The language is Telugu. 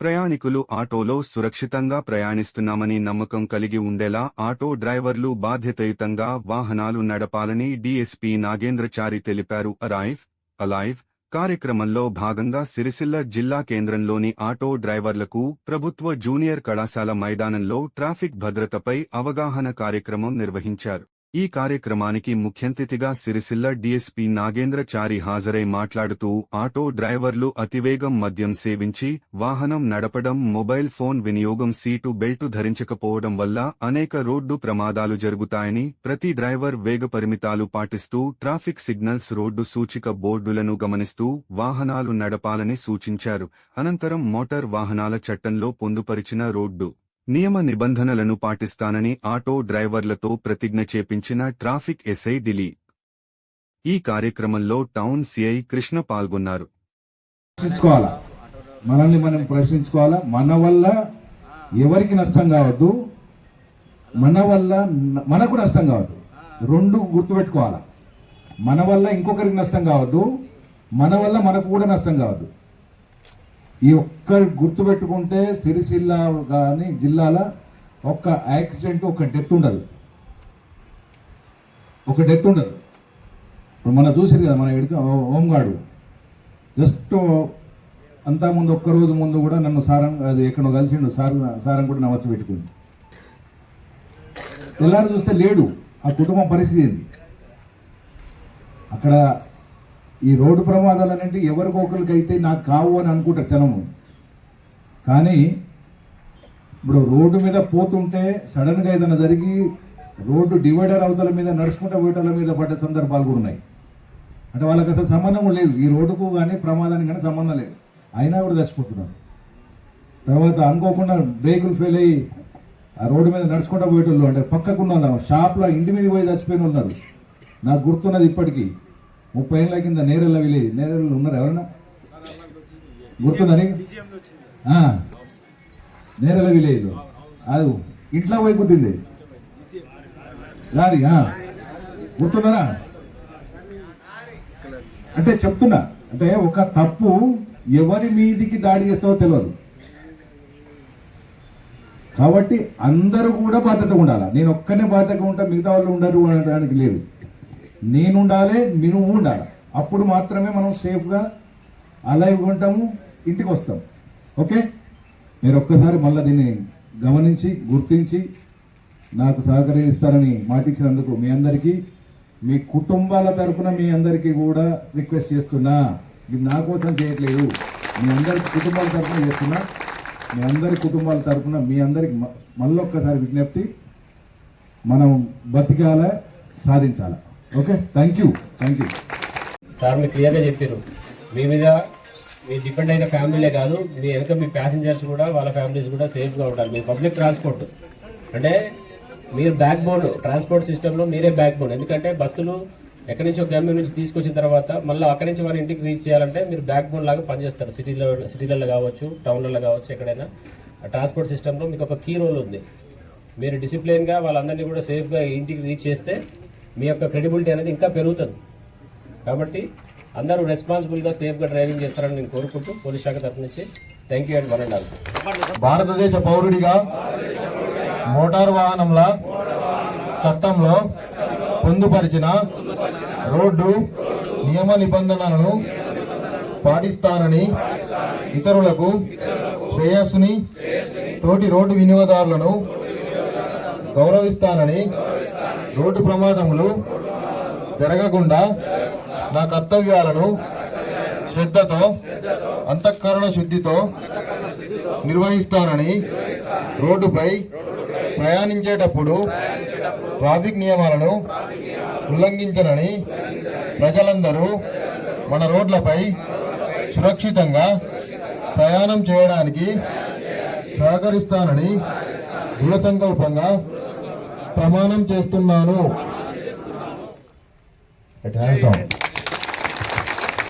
ప్రయాణికులు ఆటోలో సురక్షితంగా ప్రయాణిస్తున్నామని నమ్మకం కలిగి ఉండేలా ఆటో డ్రైవర్లు బాధ్యతయుతంగా వాహనాలు నడపాలని డీఎస్పీ నాగేంద్రచారి తెలిపారు. అరైవ్ అలైవ్ కార్యక్రమంలో భాగంగా సిరిసిల్ల జిల్లా కేంద్రంలోని ఆటో డ్రైవర్లకు ప్రభుత్వ జూనియర్ కళాశాల మైదానంలో ట్రాఫిక్ భద్రతపై అవగాహన కార్యక్రమం నిర్వహించారు. ఈ కార్యక్రమానికి ముఖ్యంతిథిగా సిరిసిల్ల డీఎస్పీ నాగేంద్రచారి హాజరై మాట్లాడుతూ ఆటో డ్రైవర్లు అతివేగం మద్యం సేవించి వాహనం నడపడం మొబైల్ ఫోన్ వినియోగం సీటు బెల్టు ధరించకపోవడం వల్ల అనేక రోడ్డు ప్రమాదాలు జరుగుతాయని ప్రతి డ్రైవర్ వేగ పరిమితాలు పాటిస్తూ ట్రాఫిక్ సిగ్నల్స్ రోడ్డు సూచిక బోర్డులను గమనిస్తూ వాహనాలు నడపాలని సూచించారు. అనంతరం మోటార్ వాహనాల చట్టంలో పొందుపరిచిన రోడ్డు నియమ నిబంధనలను పాటిస్తానని ఆటో డ్రైవర్లతో ప్రతిజ్ఞ చేపించిన ట్రాఫిక్ ఎస్ఐ దిలీప్. ఈ కార్యక్రమంలో టౌన్ సిఐ కృష్ణ పాల్గొన్నారు. ప్రశ్నించుకోవాలా? మనల్ని మనం ప్రశ్నించుకోవాలా? మన వల్ల ఎవరికి నష్టం కావద్దు? మన వల్ల మనకు నష్టం కావద్దు. రెండు గుర్తుపెట్టుకోవాలా? మన వల్ల ఇంకొకరికి నష్టం కావద్దు. మన వల్ల మనకు కూడా నష్టం కావద్దు. ఈ ఒక్క గుర్తుపెట్టుకుంటే సిరిసిల్ల కానీ జిల్లాల ఒక్క యాక్సిడెంట్ ఒక డెత్ ఉండదు. ఒక డెత్ ఉండదు. ఇప్పుడు మన చూసిరు కదా మన ఎడుక హోంగార్డు జస్ట్ అంతా ముందు ఒక్క రోజు ముందు కూడా నన్ను సారం అది ఎక్కడో కలిసిండు. సార్ సారం కూడా నమస్తే పెట్టుకుంది. తెల్లారి చూస్తే లేడు. ఆ కుటుంబం పరిస్థితి ఏంది? అక్కడ ఈ రోడ్డు ప్రమాదాలు అనేవి ఎవరికో అయితే నాకు కావు అని అనుకుంటారు జనము. కానీ ఇప్పుడు రోడ్డు మీద పోతుంటే సడన్గా ఏదైనా జరిగి రోడ్డు డివైడర్ అవతల మీద నడుచుకుంటే పోయేటల మీద పడ్డ సందర్భాలు కూడా ఉన్నాయి. అంటే వాళ్ళకి అసలు సంబంధం లేదు. ఈ రోడ్డుకు కానీ ప్రమాదానికి కానీ సంబంధం లేదు. అయినా కూడా చచ్చిపోతున్నారు. తర్వాత అనుకోకుండా బ్రేకులు ఫెయిల్ అయ్యి ఆ రోడ్డు మీద నడుచుకుంటూ పోయేటోళ్ళు అంటే పక్కకు షాప్లో ఇంటి మీద పోయి చచ్చిపోయిన ఉన్నారు. నాకు గుర్తున్నది ఇప్పటికీ. ముప్పై ఏళ్ళ కింద నేరెళ్ళ విలేజ్ నేరెళ్ళు ఉన్నారు ఎవరన్నా? గుర్తుందని నేరెళ్ళ విలేజ్ అది ఇంట్లో పోయి కుట్టింది లారీ గుర్తుందరా గుర్తున్నారా? అంటే చెప్తున్నా అంటే ఒక తప్పు ఎవరి మీదికి దాడి చేస్తావో తెలియదు కాబట్టి అందరూ కూడా బాధ్యత ఉండాలి? నేను ఒక్కనే బాధ్యతగా ఉంటా మిగతా వాళ్ళు ఉండరు అనడానికి లేదు. నేనుండాలి నువ్వు ఉండాలి అప్పుడు మాత్రమే మనం సేఫ్గా అలైవ్గా ఉంటాము ఇంటికి వస్తాం. ఓకే? మీరు ఒక్కసారి మళ్ళీ దీన్ని గమనించి గుర్తించి నాకు సహకరిస్తారని మాటించినందుకు మీ అందరికీ మీ కుటుంబాల తరపున మీ అందరికీ కూడా రిక్వెస్ట్ చేస్తున్నా. ఇది నా కోసం చేయట్లేదు. మీ అందరి కుటుంబాల తరపున చేస్తున్నా. మీ అందరి కుటుంబాల తరపున మీ అందరికి మళ్ళొక్కసారి విజ్ఞప్తి. మనం బతికాల సాధించాలి. Okay thank you thank you sir మీరు క్లియర్గా చెప్పారు. మీ మీద మీ డిపెండ్ అయిన ఫ్యామిలీలే కాదు మీ వెనక మీ ప్యాసింజర్స్ కూడా వాళ్ళ ఫ్యామిలీస్ కూడా సేఫ్గా ఉండాలి. మీ పబ్లిక్ ట్రాన్స్పోర్ట్. అంటే మీరు బ్యాక్ బోన్ ట్రాన్స్పోర్ట్ సిస్టంలో మీరే బ్యాక్ బోన్ ఎందుకంటే బస్సులు ఎక్కడి నుంచి ఒక గమ్యం నుంచి తీసుకొచ్చిన తర్వాత మళ్ళీ అక్కడి నుంచి వాళ్ళ ఇంటికి రీచ్ చేయాలంటే మీరు బ్యాక్ బోన్ లాగా పనిచేస్తారు. సిటీలో సిటీలలో కావచ్చు టౌన్లలో కావచ్చు ఎక్కడైనా. ఆ ట్రాన్స్పోర్ట్ సిస్టంలో మీకు ఒక కీ రోల్ ఉంది. మీరు డిసిప్లిన్గా వాళ్ళందరినీ కూడా సేఫ్గా ఇంటికి రీచ్ చేస్తే మీ యొక్క క్రెడిబిలిటీ అనేది ఇంకా పెరుగుతుంది. కాబట్టి అందరూ రెస్పాన్సిబుల్గా సేఫ్గా డ్రైవింగ్ చేస్తారని నేను కోరుకుంటూ పోలీస్ శాఖ తరఫు నుంచి thank you and one and all భారతదేశ పౌరుడిగా మోటార్ వాహనంల చట్టంలో పొందుపరిచిన రోడ్డు నియమ నిబంధనలను పాటిస్తానని ఇతరులకు శ్రేయస్సుని తోటి రోడ్డు వినియోగదారులను గౌరవిస్తానని రోడ్డు ప్రమాదములు జరగకుండా నా కర్తవ్యాలను శ్రద్ధతో అంతఃకరణ శుద్ధితో నిర్వహిస్తానని రోడ్డుపై ప్రయాణించేటప్పుడు ట్రాఫిక్ నియమాలను ఉల్లంఘించనని ప్రజలందరూ మన రోడ్లపై సురక్షితంగా ప్రయాణం చేయడానికి సహకరిస్తానని దృఢ సంకల్పంగా ప్రమాణం చేస్తున్నాను.